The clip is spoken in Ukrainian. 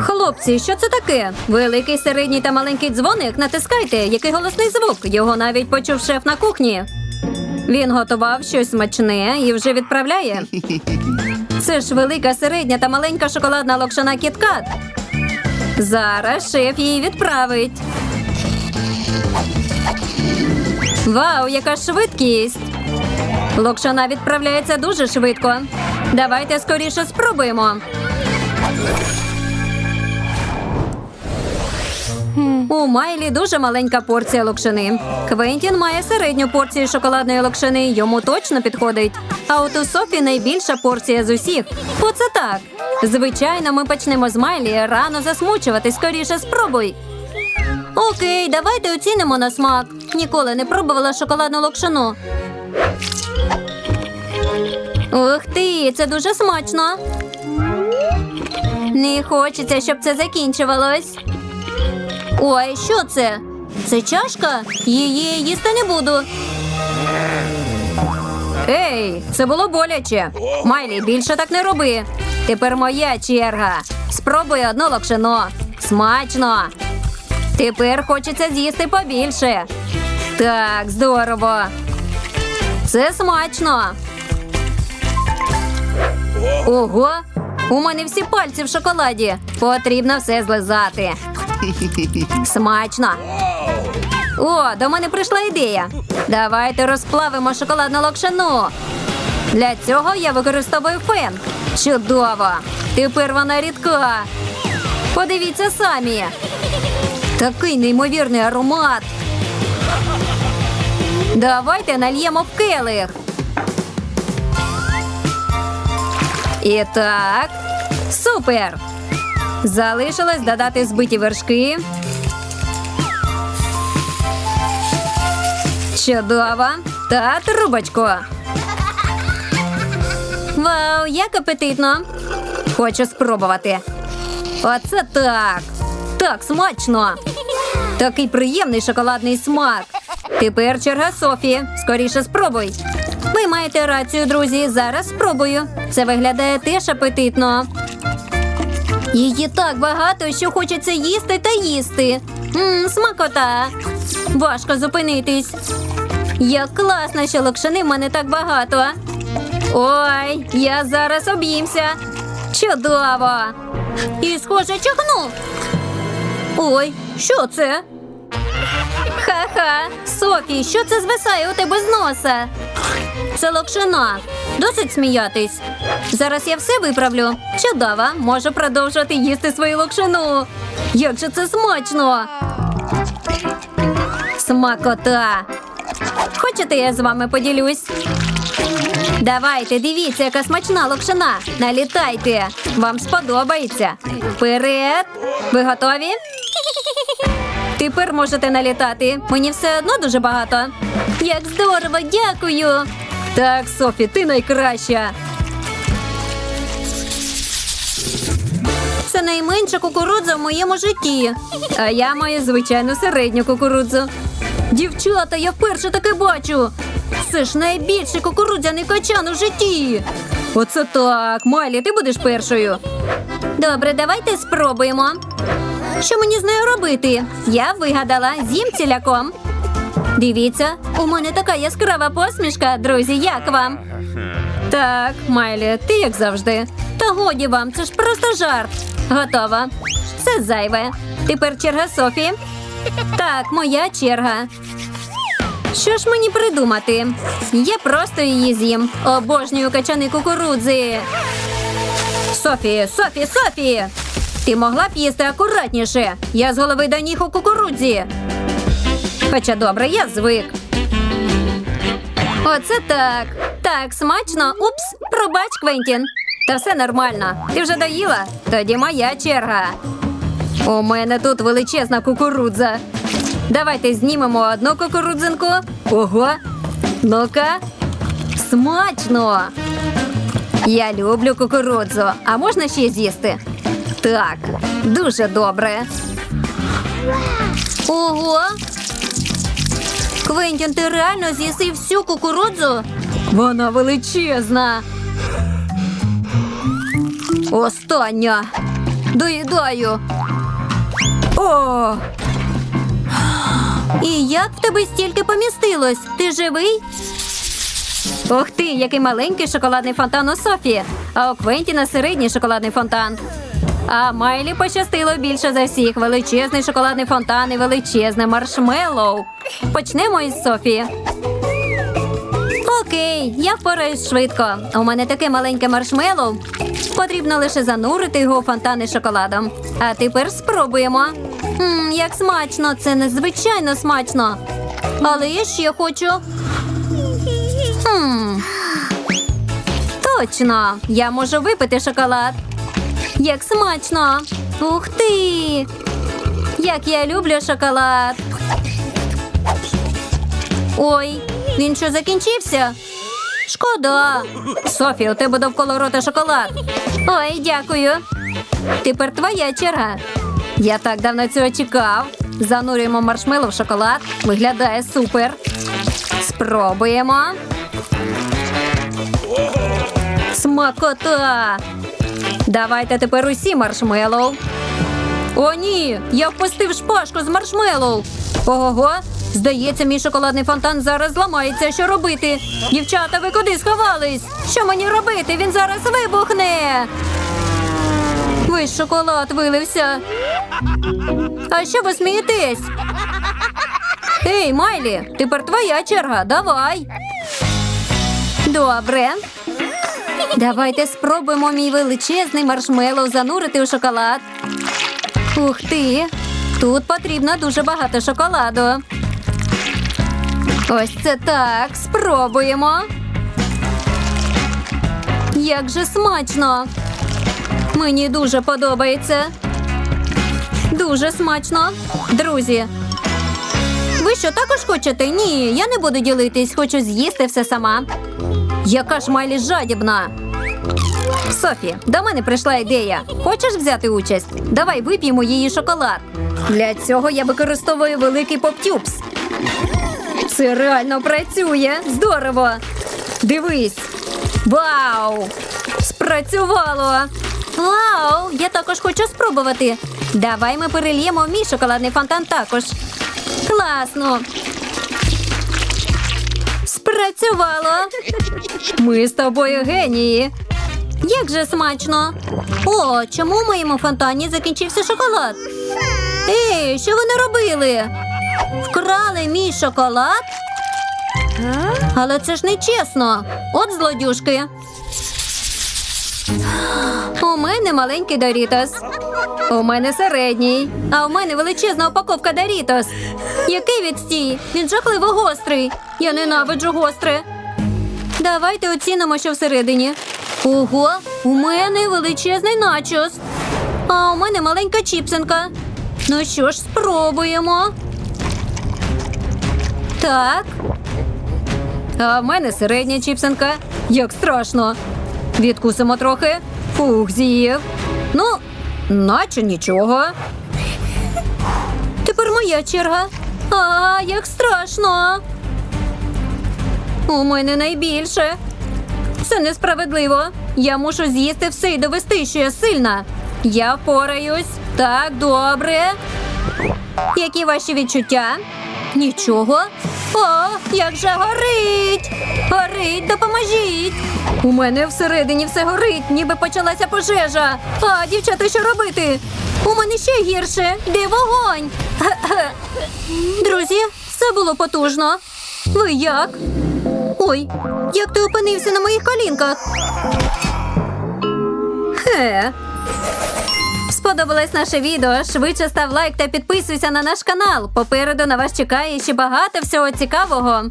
Хлопці, що це таке? Великий, середній та маленький дзвоник. Натискайте, який голосний звук. Його навіть почув шеф на кухні. Він готував щось смачне і вже відправляє. Це ж велика, середня та маленька шоколадна локшина кіткат. Зараз шеф її відправить. Вау, яка швидкість! Локшина відправляється дуже швидко. Давайте скоріше спробуємо. У Майлі дуже маленька порція локшини. Квентін має середню порцію шоколадної локшини, йому точно підходить. А от у Софі найбільша порція з усіх. Оце так. Звичайно, ми почнемо з Майлі. Рано засмучувати, скоріше спробуй. Окей, давайте оцінимо на смак. Ніколи не пробувала шоколадну локшину. Ух ти, це дуже смачно. Не хочеться, щоб це закінчувалось. Ой, що це? Це чашка? Її їсти не буду. Ей, це було боляче. Майлі, більше так не роби. Тепер моя черга. Спробуй одну локшину. Смачно. Тепер хочеться з'їсти побільше. Так, здорово. Це смачно. Ого, у мене всі пальці в шоколаді. Потрібно все злизати. Смачно. О, до мене прийшла ідея. Давайте розплавимо шоколадну локшину. Для цього я використовую фен. Чудово! Тепер вона рідка. Подивіться самі. Такий неймовірний аромат. Давайте нальємо в келих. І так, супер! Залишилось додати збиті вершки. Чудово! Та трубочку. Вау, як апетитно! Хочу спробувати. Оце так. Так смачно. Такий приємний шоколадний смак. Тепер черга Софі. Скоріше спробуй. Ви маєте рацію, друзі. Зараз спробую. Це виглядає теж апетитно. Її так багато, що хочеться їсти та їсти. Мм, смакота. Важко зупинитись. Як класно, що локшини в мене так багато. Ой, я зараз об'їмся. Чудово. І схоже чихну. Ой, що це? Ха-ха, Софі, що це звисає у тебе з носа? Це локшина. Досить сміятись. Зараз я все виправлю. Чудово, можу продовжувати їсти свою локшину. Як же це смачно! Смакота! Хочете, я з вами поділюсь? Давайте, дивіться, яка смачна локшина. Налітайте. Вам сподобається. Вперед! Ви готові? Тепер можете налітати. Мені все одно дуже багато. Як здорово, дякую. Так, Софі, ти найкраща. Це найменша кукурудза в моєму житті. А я маю звичайну середню кукурудзу. Дівчата, я вперше таке бачу. Це ж найбільший кукурудзяний качан у житті. Оце так. Майлі, ти будеш першою. Добре, давайте спробуємо. Що мені з нею робити? Я вигадала з'їм ціляком. Дивіться, у мене така яскрава посмішка, друзі, як вам? Так, Майлі, ти як завжди. Та годі вам, це ж просто жарт. Готова. Це зайве. Тепер черга Софі. Так, моя черга. Що ж мені придумати? Я просто її з'їм. Обожнюю качани кукурудзи. Софі, Софі, Софі! Ти могла б їсти акуратніше. Я з голови до ніг у кукурудзі. Хоча добре, я звик. Оце так. Так, смачно. Упс, пробач, Квентін. Та все нормально. Ти вже доїла? Тоді моя черга. У мене тут величезна кукурудза. Давайте знімемо одну кукурудзинку. Ого. Ну-ка. Смачно. Я люблю кукурудзу. А можна ще з'їсти? Так, дуже добре. Ого. Квентін, ти реально з'їси всю кукурудзу? Вона величезна. Остання. Доїдаю. О! І як в тебе стільки помістилось? Ти живий? Ох ти, який маленький шоколадний фонтан у Софії, а у Квентіна середній шоколадний фонтан. А Майлі пощастило більше за всіх. Величезний шоколадний фонтан і величезне маршмеллоу. Почнемо із Софії. Окей, я впораюсь швидко. У мене таке маленьке маршмеллоу. Потрібно лише занурити його у фонтан із шоколадом. А тепер спробуємо. Мм, як смачно, це незвичайно смачно. Але я ще хочу. Хм. Точно, я можу випити шоколад. Як смачно! Ух ти! Як я люблю шоколад. Ой, він що закінчився? Шкода. Софі, у тебе довкола рота шоколад. Ой, дякую. Тепер твоя черга. Я так давно цього чекав. Занурюємо маршмеллоу в шоколад. Виглядає супер. Спробуємо. Смакота! Давайте тепер усі маршмеллоу. О, ні! Я впустив шпажку з маршмеллоу. Ого, здається, мій шоколадний фонтан зараз зламається. Що робити? Дівчата, ви куди сховались? Що мені робити? Він зараз вибухне. Весь шоколад вилився. А що ви смієтесь? Ей, Майлі, тепер твоя черга. Давай. Добре. Давайте спробуємо мій величезний маршмеллоу занурити у шоколад. Ух ти! Тут потрібно дуже багато шоколаду. Ось це так. Спробуємо. Як же смачно! Мені дуже подобається. Дуже смачно. Друзі. Ви що також хочете? Ні, я не буду ділитись, хочу з'їсти все сама. Яка ж Майлі жадібна. Софі, до мене прийшла ідея. Хочеш взяти участь? Давай вип'ємо її шоколад. Для цього я використовую великий поптюбс. Це реально працює. Здорово. Дивись. Вау! Спрацювало! Вау! Я також хочу спробувати. Давай ми перельємо мій шоколадний фонтан також. Класно! Спрацювало! Ми з тобою генії. Як же смачно! О, чому в моєму фонтані закінчився шоколад? Ей, що ви не робили? Вкрали мій шоколад? Але це ж не чесно. От злодюшки. У мене маленький Дорітос. У мене середній. А у мене величезна упаковка Дорітос. Який відстій? Він жахливо гострий. Я ненавиджу гостре. Давайте оцінимо, що всередині. Ого, у мене величезний начос. А у мене маленька чіпсинка. Ну що ж, спробуємо. Так. А в мене середня чіпсинка. Як страшно. Відкусимо трохи. Фух, з'їв. Ну, наче нічого. Тепер моя черга. А, як страшно. У мене найбільше. Це несправедливо. Я мушу з'їсти все і довести, що я сильна. Я впораюсь. Так, добре. Які ваші відчуття? Нічого. О, як же горить! Горить, допоможіть! У мене всередині все горить, ніби почалася пожежа. А, дівчата, що робити? У мене ще гірше. Де вогонь? Друзі, це було потужно. Ви як? Ой, як ти опинився на моїх колінках? Хе. Сподобалось наше відео? Швидше став лайк та підписуйся на наш канал. Попереду на вас чекає ще багато всього цікавого.